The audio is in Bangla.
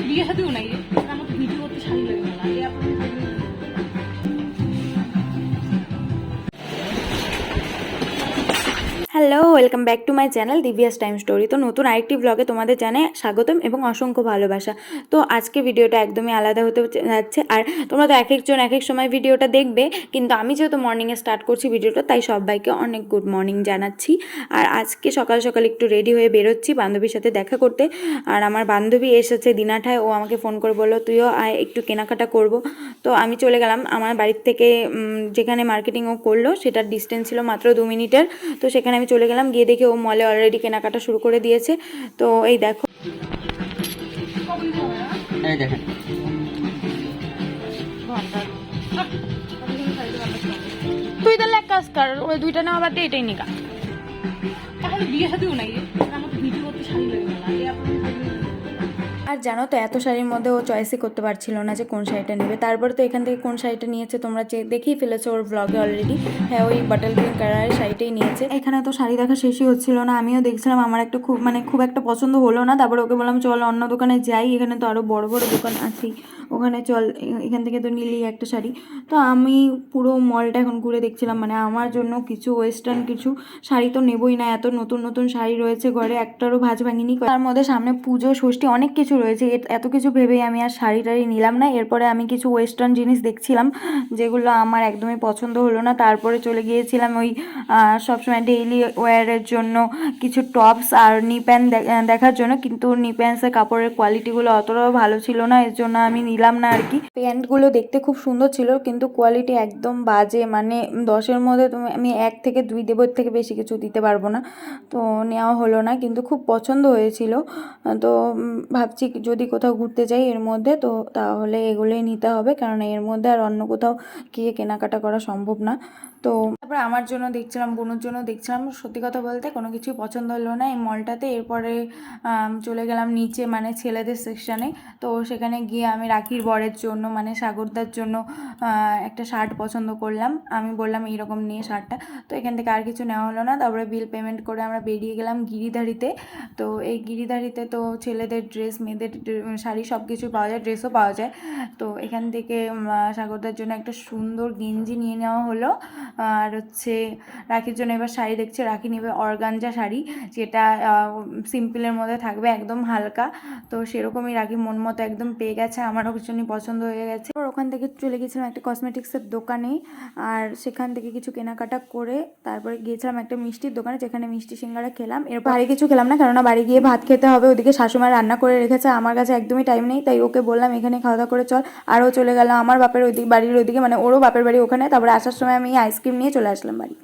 বিয়ে হাতেও নাই আমার ভিডিও করতে শাড়ি লাগে না hello welcome back to my channel Divya's time story তো নতুন আরেকটি ব্লগে তোমাদের জানাই স্বাগতম এবং অসংখ্য ভালোবাসা। তো আজকে ভিডিওটা একদমই আলাদা হতে যাচ্ছে। আর তোমরা তো এক একজন এক এক সময় ভিডিওটা দেখবে, কিন্তু আমি যেহেতু মর্নিংয়ে স্টার্ট করছি ভিডিওটা, তাই সবাইকে অনেক গুড মর্নিং জানাচ্ছি। আর আজকে সকাল সকাল একটু রেডি হয়ে বেরোচ্ছি বান্ধবীর সাথে দেখা করতে। আর আমার বান্ধবী এসেছে দিনাঠায়, ও আমাকে ফোন করে বলল, তুইও আয়, একটু কেনাকাটা করব। তো আমি চলে গেলাম আমার বাড়ির থেকে যেখানে মার্কেটিং ও করল, সেটার ডিস্টেন্স ছিল মাত্র দু মিনিটের। তো সেখানে আমি চলে গেলাম গিয়ে দেখি ও মলে অলরেডি কেনাকাটা শুরু করে দিয়েছে। তো এই দেখো। তুই তাহলে এক কাজ কর ওই দুইটা নেওয়া বাদ দিয়ে এটাই নিকা তাহলে বিয়ে হাতেও নাই রে। আমার তো ভিডিও করতে শাড়ি লাগবে না। আর জানো তো, এত শাড়ির মধ্যে ও চয়েসই করতে পারছিল না যে কোন শাড়িটা নেবে। তারপর তো এখান থেকে কোন শাড়িটা নিয়েছে তোমরা যে দেখেই ফেলেছো ওর ব্লগে অলরেডি হ্যাঁ ওই বাটাল গ্রিন কালারের শাড়িটাই নিয়েছে। এখানে তো শাড়ি দেখা শেষই হচ্ছিল না, আমিও দেখছিলাম আমার একটা খুব মানে খুব একটা পছন্দ হলো না। তারপর ওকে বললাম, চল অন্য দোকানে যাই, এখানে তো আরও বড় বড় দোকান আছেই। ওখানে চল এখান থেকে তো নিলি একটা শাড়ি। তো আমি পুরো মলটা এখন ঘুরে দেখছিলাম মানে আমার জন্য কিছু ওয়েস্টার্ন কিছু শাড়ি তো নেবই না, এত নতুন নতুন শাড়ি রয়েছে ঘরে, একটারও ভাজ ভাঙিনি। তার মধ্যে সামনে পুজো, ষষ্ঠী, অনেক কিছু রয়েছে এত কিছু ভেবেই আমি আর শাড়ি টাড়ি নিলাম না। এরপরে আমি কিছু ওয়েস্টার্ন জিনিস দেখছিলাম, যেগুলো আমার একদমই পছন্দ হলো না। তারপরে চলে গিয়েছিলাম ওই সবসময় ডেইলি ওয়্যারের জন্য কিছু টপস আর নি প্যান্ট দেখার জন্য, কিন্তু নি প্যান্টসের কাপড়ের কোয়ালিটিগুলো অতটাও ভালো ছিল না। এর জন্য আমি নিলাম না আর কি। প্যান্টগুলো দেখতে খুব সুন্দর ছিল, কিন্তু কোয়ালিটি একদম বাজে। মানে দশের মধ্যে তুমি, আমি এক থেকে দুই দেবো থেকে বেশি কিছু দিতে পারব না। তো নেওয়া হলো না, কিন্তু খুব পছন্দ হয়েছিল। তো ভাবছি যদি কোথাও ঘুরতে যাই এর মধ্যে, তো তাহলে এগুলোই নিতে হবে। কারণ এর মধ্যে আর অন্য কোথাও গিয়ে কেনাকাটা করা সম্ভব না। তো তারপরে আমার জন্য দেখছিলাম বোনের জন্য দেখছিলাম। সত্যি কথা বলতে কোনো কিছুই পছন্দ হলো না এই মলটাতে। এরপরে চলে গেলাম নিচে মানে ছেলেদের সেকশানে তো সেখানে গিয়ে আমি রাখির বরের জন্য মানে সাগরদার জন্য একটা শার্ট পছন্দ করলাম। আমি বললাম এইরকম নিয়ে শার্টটা তো এখান থেকে আর কিছু নেওয়া হলো না। তারপরে বিল পেমেন্ট করে আমরা বেরিয়ে গেলাম গিরিধারিতে। তো এই গিরিধারিতে তো ছেলেদের ড্রেস মেয়েদের শাড়ি সব কিছু পাওয়া যায় ড্রেসও পাওয়া যায়। তো এখান থেকে সাগরদার জন্য একটা সুন্দর গেঞ্জি নিয়ে নেওয়া হলো। আর হচ্ছে রাখির জন্য এবার শাড়ি দেখছে, রাখি নেবে অর্গানজা শাড়ি, যেটা সিম্পলের মধ্যে থাকবে, একদম হালকা। তো সেরকমই রাখি মন মতো একদম পেয়ে গেছে আমারও ভীষণই পছন্দ হয়ে গেছে। ওখান থেকে চলে গেছিলাম একটা কসমেটিক্সের দোকানে, আর সেখান থেকে কিছু কেনাকাটা করে তারপরে গিয়েছিলাম একটা মিষ্টির দোকানে, যেখানে মিষ্টি সিঙ্গারা খেলাম। এর বাড়ি কিছু খেলাম না, কেননা বাড়ি গিয়ে ভাত খেতে হবে, ওদিকে শাশুমা রান্না করে রেখেছে, আমার কাছে একদমই টাইম নেই, তাই ওকে বললাম, এখানে খাওয়া দাওয়া করে চল। আরও চলে গেল আমার বাপের ওইদিকে বাড়ির ওইদিকে মানে ওরও বাপের বাড়ি ওখানে, তারপরে আসার সময় আমি আইসক্রিম নিয়ে চলে আসলাম বাড়ি।